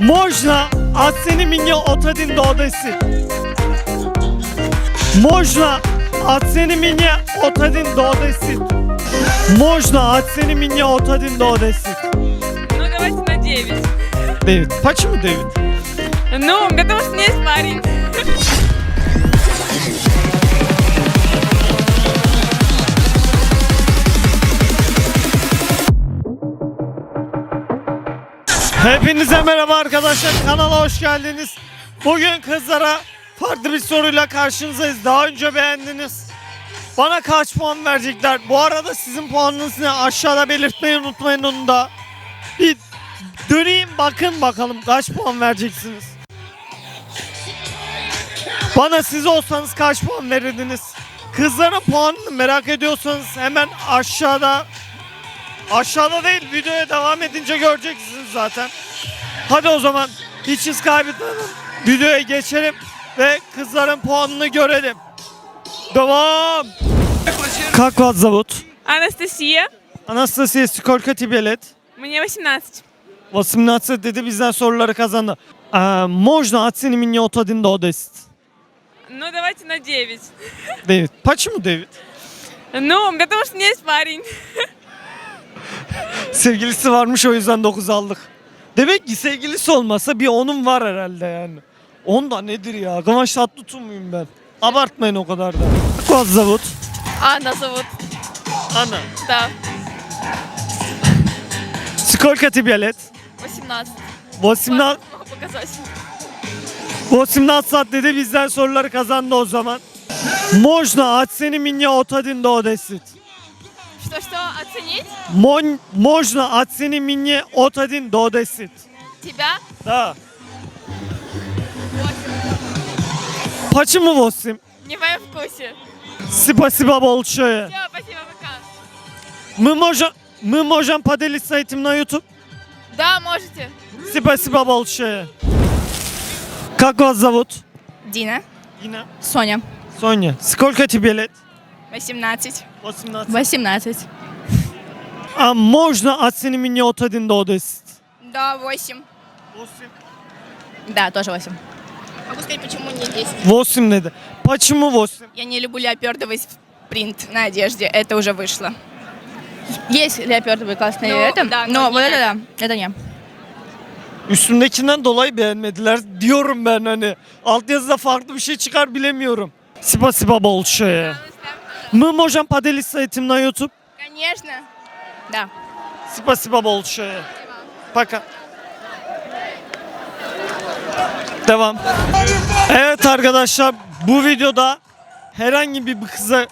Можна оцени меня от 1 до 10. Можна оцени меня от 1 до 10. Можна оцени меня от 1 до 10. Ну, давайте на 9. Дэвид. Почему Дэвид? Ну, потому что у меня есть парень. Hepinize merhaba arkadaşlar. Kanala hoş geldiniz. Bugün kızlara farklı bir soruyla karşınızdayız. Daha önce beğendiniz. Bana kaç puan verecekler? Bu arada sizin puanınız ne? Aşağıda belirtmeyi unutmayın onu da. Bir döneyim bakın bakalım kaç puan vereceksiniz. Bana siz olsanız kaç puan verirdiniz? Kızların puanını merak ediyorsanız hemen aşağıda Aşağıda değil videoya devam edince göreceksiniz zaten. Hadi o zaman hiç hız kaybetmeden videoya geçelim ve kızların puanını görelim. Devam. Как вас зовут? Анастасия. Анастасия, сколько тебе лет? Мне 18. 18 dedi bizden soruları kazandı. Ee, можно оцени меня от 1 до 10? Ну, давайте на 9. Дэвид. Почему Дэвид? Ну, потому что у меня есть парень. Sevgilisi varmış o yüzden 9 aldık. Demek ki sevgilisi olmasa bir onun var herhalde yani. 10 da nedir ya? Kıvanç Tatlıtuğ muyum ben? Abartmayın o kadar da. Как вас зовут? Анна зовут. Ana. Да. Сколько тебе лет? 18. 18, Могу показать. 18 saat dedi bizden soruları kazandı o zaman. Можно оцени меня от 1 до 10. Что-что, оценить Мон, можно оцени меня от 1 до 10. тебя? Да. Почему 8? Не в моем вкусе. Спасибо большое. Все, спасибо, пока. Мы можем, мы можем поделиться этим на YouTube? Да, можете. Спасибо большое. Как вас зовут? Дина. Дина. Соня. Соня. Сколько тебе лет? 18. 18. 18. А можно оцени меня от 1 до 10? Да, 8. Да, тоже 8. Могу сказать, почему не 10. 8 dedi. Почему 8? Я не люблю леопардовый принт на одежде. Это уже вышло. Есть леопардовый классный Ну, это, да, но но не вот это это. да, это не. Üstümdekinden dolayı beğenmediler diyorum ben hani. Altyazıda farklı bir şey çıkar bilemiyorum. Спасибо большое. Мы можем поделиться этим на YouTube? Конечно. Да. Спасибо большое. Пока. Devam. Evet arkadaşlar bu videoda herhangi bir kıza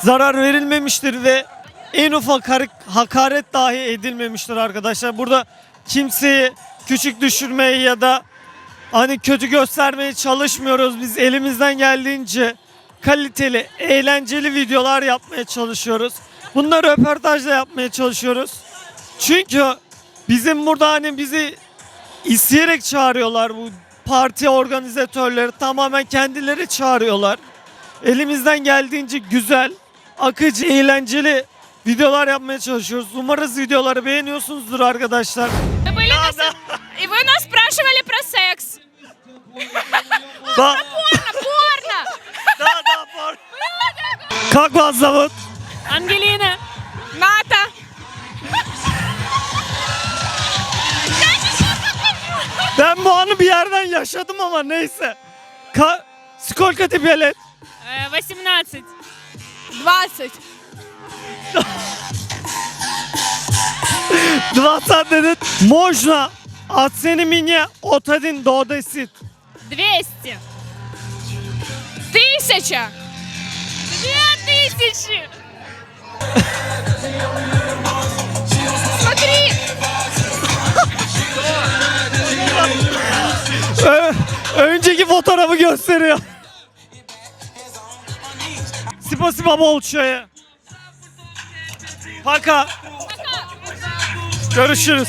zarar verilmemiştir ve en ufak har- hakaret dahi edilmemiştir arkadaşlar. Burada kimseyi küçük düşürmeye ya da hani kötü göstermeye çalışmıyoruz. Biz elimizden geldiğince kaliteli, eğlenceli videolar yapmaya çalışıyoruz. Bunları röportajla yapmaya çalışıyoruz. Çünkü bizim burada hani bizi isteyerek çağırıyorlar bu parti organizatörleri tamamen kendileri çağırıyorlar. Elimizden geldiğince güzel, akıcı, eğlenceli videolar yapmaya çalışıyoruz. Umarız videoları beğeniyorsunuzdur arkadaşlar. Вы были на с- И вы нас спрашивали про секс. Da, Как вас зовут? Ангелина. Ната. Ben bu anı bir yerden yaşadım ama neyse. Ka Сколько тебе лет? Э, 18. 20. 20 dedi. Можно оцени меня от 1 до 10. 200. Тысяча. Две тысячи. Смотри. Ö- önceki fotoğrafı gösteriyor. Спасибо большое. Пока. Görüşürüz.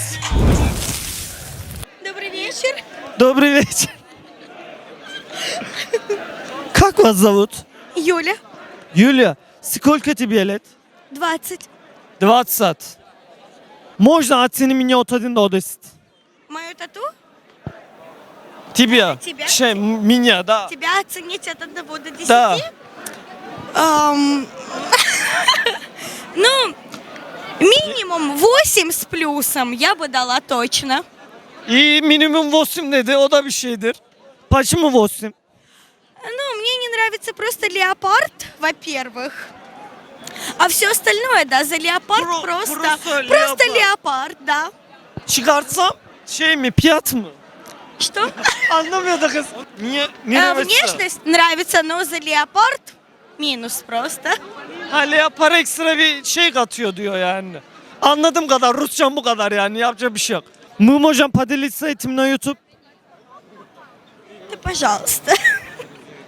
Добрый вечер. Добрый вечер. Как вас зовут? Юля. Юлия, сколько тебе лет? 20. 20. Можно оцени меня от 1 до 10? мою тату, Tibia. Tibia? Şey Minya da. тебя оценить от 1 до 10? Да. Ам, ну, минимум 8 с плюсом я бы дала точно. İyi minimum vosim dedi. O da bir şeydir. Почему vosim? Ну, мне не нравится просто леопард, во-первых. А все остальное, да, за леопард Про- просто, просто просто, леопард. леопард, да. Çıkartsam şey mi piyat mı? Что? Anlamıyordu kız. Niye? Niye Э, nefes- внешность нравится, но за леопард минус просто. Ekstra bir şey katıyor diyor yani. Anladığım kadar Rusçam bu kadar yani yapacak bir şey yok. Mım hocam Padilitsa eğitim na YouTube Да, пожалуйста.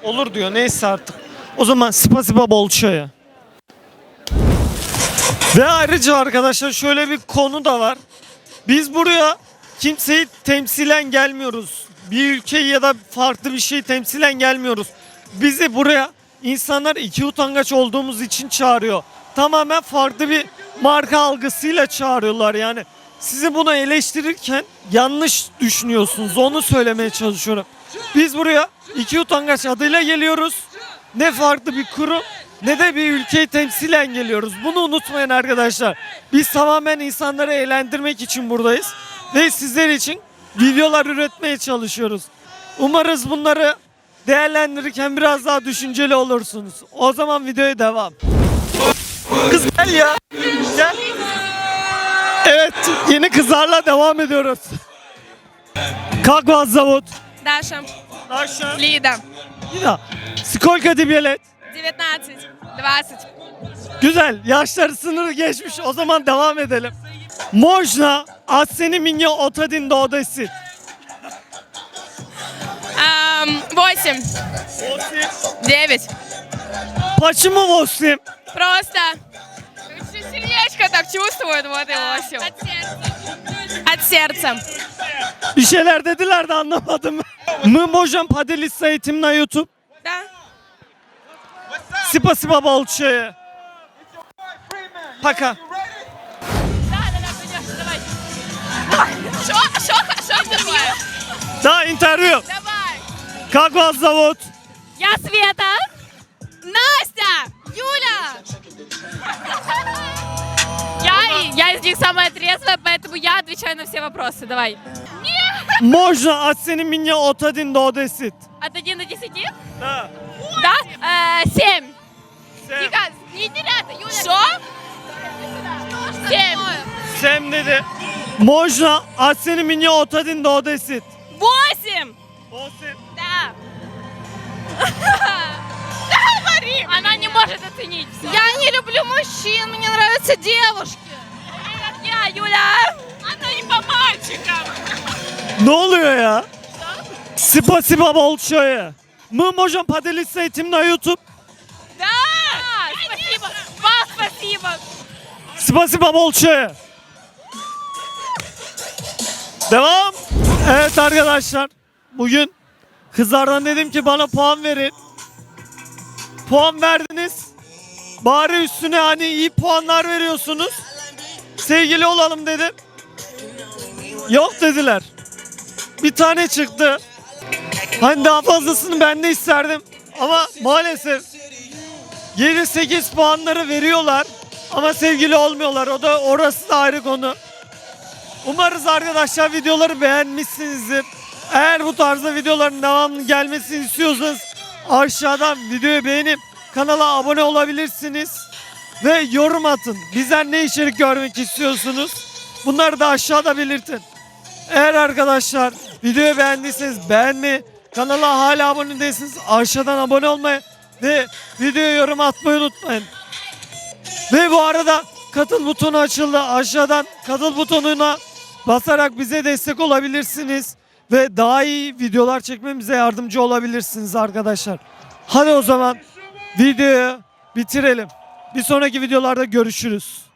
olur diyor neyse artık. O zaman spasiba bolçaya. Ve ayrıca arkadaşlar şöyle bir konu da var. Biz buraya kimseyi temsilen gelmiyoruz. Bir ülkeyi ya da farklı bir şey temsilen gelmiyoruz. Bizi buraya insanlar iki utangaç olduğumuz için çağırıyor. Tamamen farklı bir marka algısıyla çağırıyorlar yani. Sizi bunu eleştirirken yanlış düşünüyorsunuz. Onu söylemeye çalışıyorum. Biz buraya iki utangaç adıyla geliyoruz Ne farklı bir kurum ne de bir ülkeyi temsilen geliyoruz. Bunu unutmayın arkadaşlar. Biz tamamen insanları eğlendirmek için buradayız. Ve sizler için videolar üretmeye çalışıyoruz. Umarız bunları değerlendirirken biraz daha düşünceli olursunuz. O zaman videoya devam. Kız gel ya. Gel. Evet yeni kızlarla devam ediyoruz. Как вас зовут? Даша. Даша. Лида. Lina. Сколько тебе лет? 19. 20. Güzel. Yaşları sınırı geçmiş. O zaman devam edelim. Можно оцени меня от 1 до 10. Ам, 8. 9. Почему 8? Просто. Сердечко так чувствует, вот и 8. От сердца. От сердца. Bir şeyler dediler de anlamadım. Мы можем поделиться этим на YouTube. Да? Спасибо большое. Пока. Да, да, да, конечно, давай. Что, что, что такое? Да, интервью. Давай. Как вас зовут? Я Света. Настя. Юля. Я, я из них самая трезвая, поэтому я отвечаю на все вопросы. Давай. Нет. Можно оцени меня от 1 до 10. От 1 до 10? Да. Да? Э, 7. Sem, Тихо, не теряться, Юля. Что? 7. Sem dedi. Можно оцени меня от 1 до 10. 8. 8. Да. Говори. Она не может оценить всё. Я не люблю мужчин, мне нравятся девушки. Как я, Юля. Она не по мальчикам. Ne oluyor ya? Спасибо большое. Мы можем поделиться этим на YouTube. Да. Спасибо. Вам спасибо. Спасибо большое. Devam. Evet arkadaşlar. Bugün kızlardan dedim ki bana puan verin. Puan verdiniz. Bari üstüne hani iyi puanlar veriyorsunuz. Sevgili olalım dedim. Yok dediler. Bir tane çıktı. Hani daha fazlasını ben de isterdim. Ama maalesef 7-8 puanları veriyorlar. Ama sevgili olmuyorlar. O da orası da ayrı konu. Umarız arkadaşlar videoları beğenmişsinizdir. Eğer bu tarzda videoların devamlı gelmesini istiyorsanız aşağıdan videoyu beğenip kanala abone olabilirsiniz. Ve yorum atın. Bizden ne içerik görmek istiyorsunuz? Bunları da aşağıda belirtin. Eğer arkadaşlar videoyu beğendiyseniz beğenmeyi, kanala hala abone değilseniz aşağıdan abone olmayı ve videoya yorum atmayı unutmayın. Ve bu arada katıl butonu açıldı. Aşağıdan katıl butonuna basarak bize destek olabilirsiniz. Ve daha iyi videolar çekmemize yardımcı olabilirsiniz arkadaşlar. Hadi o zaman videoyu bitirelim. Bir sonraki videolarda görüşürüz.